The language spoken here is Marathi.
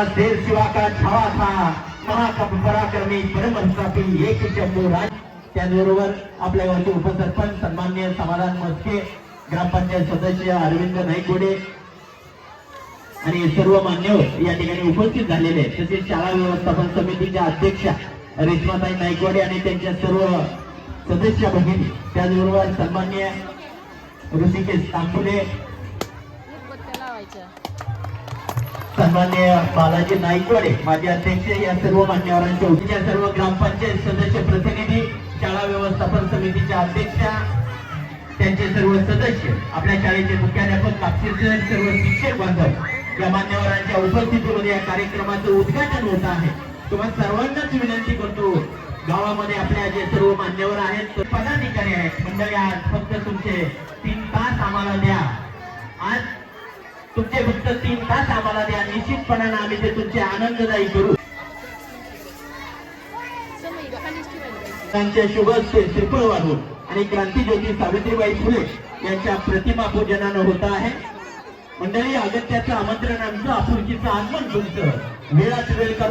महाराज देव शिवा का छावा था महाकप पराक्रमी परमहंसापी एक शंभू राज त्याचबरोबर आपल्या गावचे उपसरपंच सन्मान्य समाधान मस्के ग्रामपंचायत सदस्य अरविंद नाईकगोडे आणि सर्व मान्यवर या ठिकाणी उपस्थित झालेले आहेत. तसेच शाळा व्यवस्थापन समितीच्या अध्यक्षा रेश्माताई नाईकवाडे आणि त्यांच्या सर्व सदस्य भगिनी त्याचबरोबर सन्मान्य ऋषिकेश तांबुले उदबत्त्या सन्मान्य बालाजी नाईकवाडे माजी अध्यक्ष या सर्व मान्यवरांच्या उद्या सर्व ग्रामपंचायत सदस्य प्रतिनिधी शाळा व्यवस्थापन समितीच्या अध्यक्षा त्यांचे सर्व सदस्य आपल्या शाळेचे मुख्याध्यापक कापशीचे सर्व शिक्षक बांधव या मान्यवरांच्या उपस्थितीमध्ये या कार्यक्रमाचं उद्घाटन होत आहे. तुम्हाला सर्वांनाच विनंती करतो गावामध्ये आपल्या जे सर्व मान्यवर आहेत पदाधिकारी आहेत मंडळी आज फक्त तुमचे तीन तास आम्हाला द्या. तुमचे फक्त तीन तास आम्हाला द्या. निश्चितपणानं आम्ही ते तुमचे आनंददायी करू. त्यांच्या शुभ श्रीफळ वाढवून आणि क्रांतीज्योती सावित्रीबाई फुले यांच्या प्रतिमा पूजनानं होत आहे. मंडळी अगत्याचं आमंत्रण आमचं आपुलकीचं आगमन तुमचं. वेळात वेळ करून